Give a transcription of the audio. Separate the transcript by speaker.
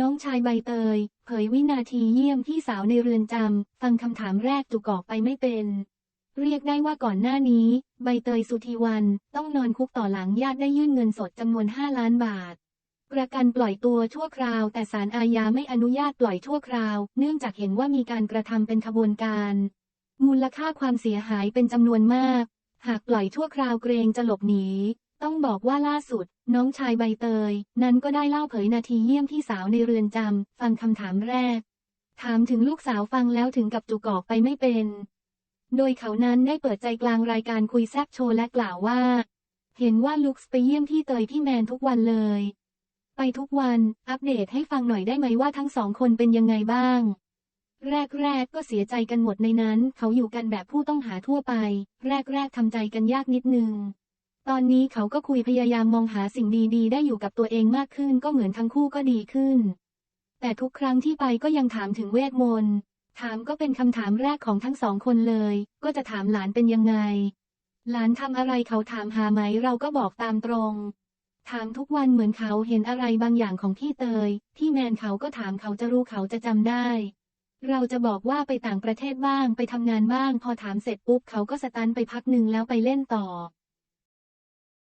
Speaker 1: น้องชายใบเตย เผยวินาทีเยี่ยมพี่สาวในเรือนจำ ฟังคำถามแรกจุกออกไปไม่เป็น เรียกได้ว่าก่อนหน้านี้ ใบเตยสุธีวัน ต้องนอนคุกต่อหลังญาติได้ยื่นเงินสดจำนวน 5 ล้านบาท ประกันปล่อยตัวชั่วคราว แต่ศาลอาญาไม่อนุญาตปล่อยชั่วคราว เนื่องจากเห็นว่ามีการกระทำเป็นขบวนการ มูลค่าความเสียหายเป็นจำนวนมาก หากปล่อยชั่วคราวเกรงจะหลบหนี ต้องบอกว่าล่าสุด น้องชายใบเตย นั้นก็ได้เล่าเผยนาทีเยี่ยมพี่สาวในเรือนจำฟังคำถามแรก ถามถึงลูกสาวฟังแล้วถึงกับจุกอกไปไม่เป็น โดยเขานั้นได้เปิดใจกลางรายการคุยแซบโชว์และกล่าวว่า เห็นว่าลุกไปเยี่ยมพี่เตยพี่แมนทุกวันเลย ไปทุกวันอัปเดตให้ฟังหน่อยได้ไหมว่าทั้งสองคนเป็นยังไงบ้าง แรกๆก็เสียใจกันหมดในนั้น เขาอยู่กันแบบผู้ต้องหาทั่วไป แรกๆทำใจกันยากนิดนึง ตอนนี้เขาก็คุยพยายามมองหาสิ่งดีๆ ได้อยู่กับตัวเองมากขึ้นก็เหมือนทั้งคู่ก็ดีขึ้น แต่ทุกครั้งที่ไปก็ยังถามถึงเวทมนต์ถามก็เป็นคำถามแรกของทั้งสองคนเลย ก็จะถามหลานเป็นยังไง หลานทำอะไรเขาถามหาไหมเราก็บอกตามตรง ถามทุกวันเหมือนเขาเห็นอะไรบางอย่างของพี่เตย พี่แมนเขาก็ถามเขาจะรู้เขาจะจำได้ เราจะบอกว่าไปต่างประเทศบ้างไปทำงานบ้าง พอถามเสร็จปุ๊บเขาก็สตันไปพักหนึ่งแล้วไปเล่นต่อ